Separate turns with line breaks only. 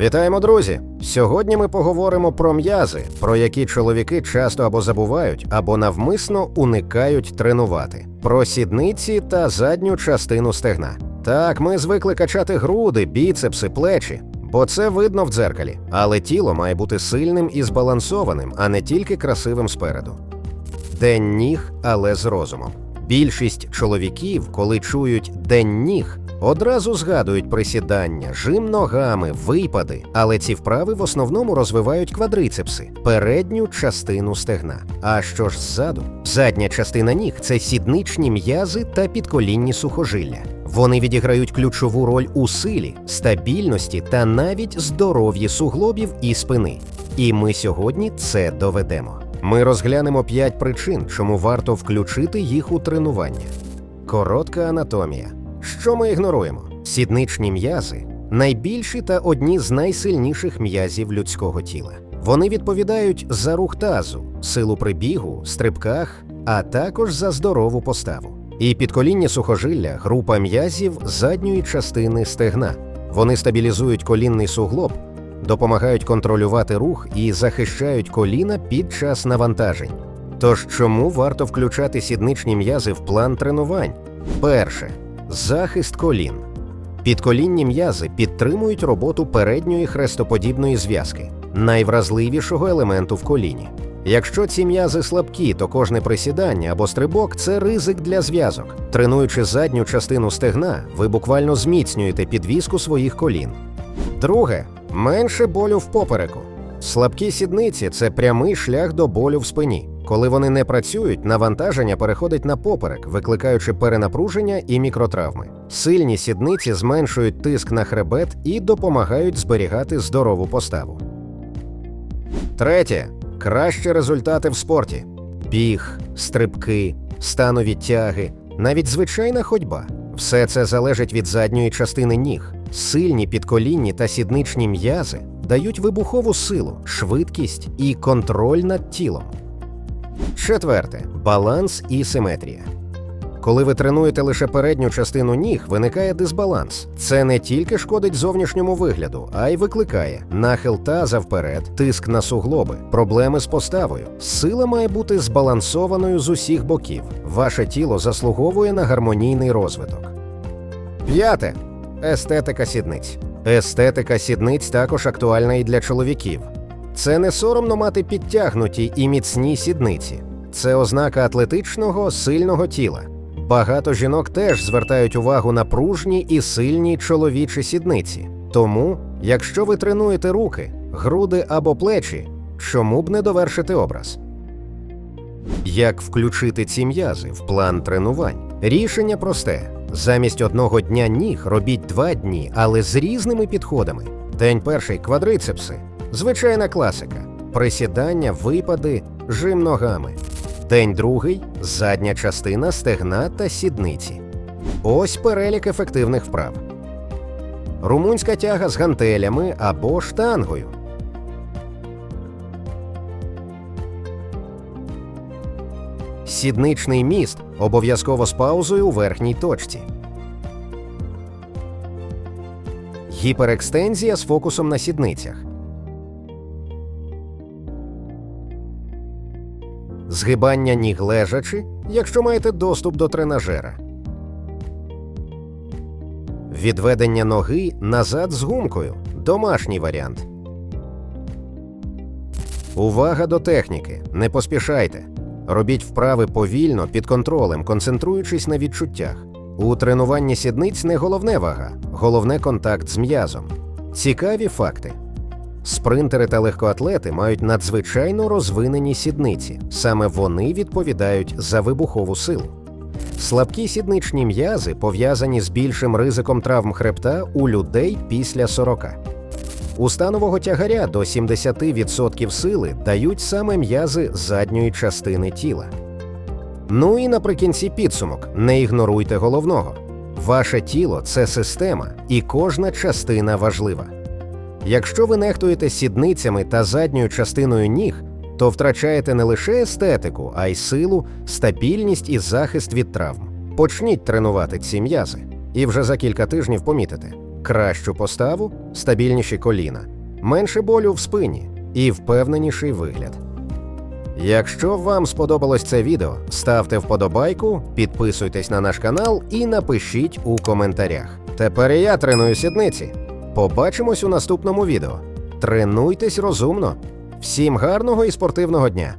Вітаємо, друзі! Сьогодні ми поговоримо про м'язи, про які чоловіки часто або забувають, або навмисно уникають тренувати, про сідниці та задню частину стегна. Так, ми звикли качати груди, біцепси, плечі, бо це видно в дзеркалі. Але тіло має бути сильним і збалансованим, а не тільки красивим спереду. День ніг, але з розумом. Більшість чоловіків, коли чують день ніг, одразу згадують присідання, жим ногами, випади, але ці вправи в основному розвивають квадрицепси, передню частину стегна. А що ж ззаду? Задня частина ніг це сідничні м'язи та підколінні сухожилля. Вони відіграють ключову роль у силі, стабільності та навіть здоров'ї суглобів і спини. І ми сьогодні це доведемо. Ми розглянемо 5 причин, чому варто включити їх у тренування. Коротка анатомія. Що ми ігноруємо? Сідничні м'язи найбільші та одні з найсильніших м'язів людського тіла. Вони відповідають за рух тазу, силу прибігу, стрибках, а також за здорову поставу. І підколінні сухожилля група м'язів задньої частини стегна. Вони стабілізують колінний суглоб, допомагають контролювати рух і захищають коліна під час навантажень. Тож чому варто включати сідничні м'язи в план тренувань? Перше захист колін. Підколінні м'язи підтримують роботу передньої хрестоподібної зв'язки, найвразливішого елементу в коліні. Якщо ці м'язи слабкі, то кожне присідання або стрибок це ризик для зв'язок. Тренуючи задню частину стегна, ви буквально зміцнюєте підвіску своїх колін. Друге менше болю в попереку. Слабкі сідниці це прямий шлях до болю в спині. Коли вони не працюють, навантаження переходить на поперек, викликаючи перенапруження і мікротравми. Сильні сідниці зменшують тиск на хребет і допомагають зберігати здорову поставу. Третє кращі результати в спорті: біг, стрибки, станові тяги, навіть звичайна ходьба. Все це залежить від задньої частини ніг. Сильні підколінні та сідничні м'язи дають вибухову силу, швидкість і контроль над тілом. Четверте баланс і симетрія. Коли ви тренуєте лише передню частину ніг, виникає дисбаланс. Це не тільки шкодить зовнішньому вигляду, а й викликає нахил таза вперед, тиск на суглоби, проблеми з поставою. Сила має бути збалансованою з усіх боків. Ваше тіло заслуговує на гармонійний розвиток. П'яте естетика сідниць. Естетика сідниць також актуальна і для чоловіків. Це не соромно мати підтягнуті і міцні сідниці. Це ознака атлетичного, сильного тіла. Багато жінок теж звертають увагу на пружні і сильні чоловічі сідниці. Тому, якщо ви тренуєте руки, груди або плечі, чому б не довершити образ? Як включити ці м'язи в план тренувань? Рішення просте: замість одного дня ніг робіть два дні, але з різними підходами. День перший квадрицепси, звичайна класика, присідання, випади, жим ногами. День другий задня частина стегна та сідниці. Ось перелік ефективних вправ. Румунська тяга з гантелями або штангою. Сідничний міст обов'язково з паузою у верхній точці. Гіперекстензія з фокусом на сідницях. Згибання ніг лежачи, якщо маєте доступ до тренажера. Відведення ноги назад з гумкою. Домашній варіант. Увага до техніки. Не поспішайте. Робіть вправи повільно, під контролем, концентруючись на відчуттях. У тренуванні сідниць не головне вага, головне контакт з м'язом. Цікаві факти. Спринтери та легкоатлети мають надзвичайно розвинені сідниці. Саме вони відповідають за вибухову силу. Слабкі сідничні м'язи пов'язані з більшим ризиком травм хребта у людей після 40. У станового тягаря до 70% сили дають саме м'язи задньої частини тіла. Ну і наприкінці підсумок: не ігноруйте головного. Ваше тіло це система, і кожна частина важлива. Якщо ви нехтуєте сідницями та задньою частиною ніг, то втрачаєте не лише естетику, а й силу, стабільність і захист від травм. Почніть тренувати ці м'язи, і вже за кілька тижнів помітите, кращу поставу, стабільніші коліна, менше болю в спині і впевненіший вигляд. Якщо вам сподобалось це відео, ставте вподобайку, підписуйтесь на наш канал і напишіть у коментарях. Тепер я треную сідниці. Побачимось у наступному відео. Тренуйтесь розумно. Всім гарного і спортивного дня!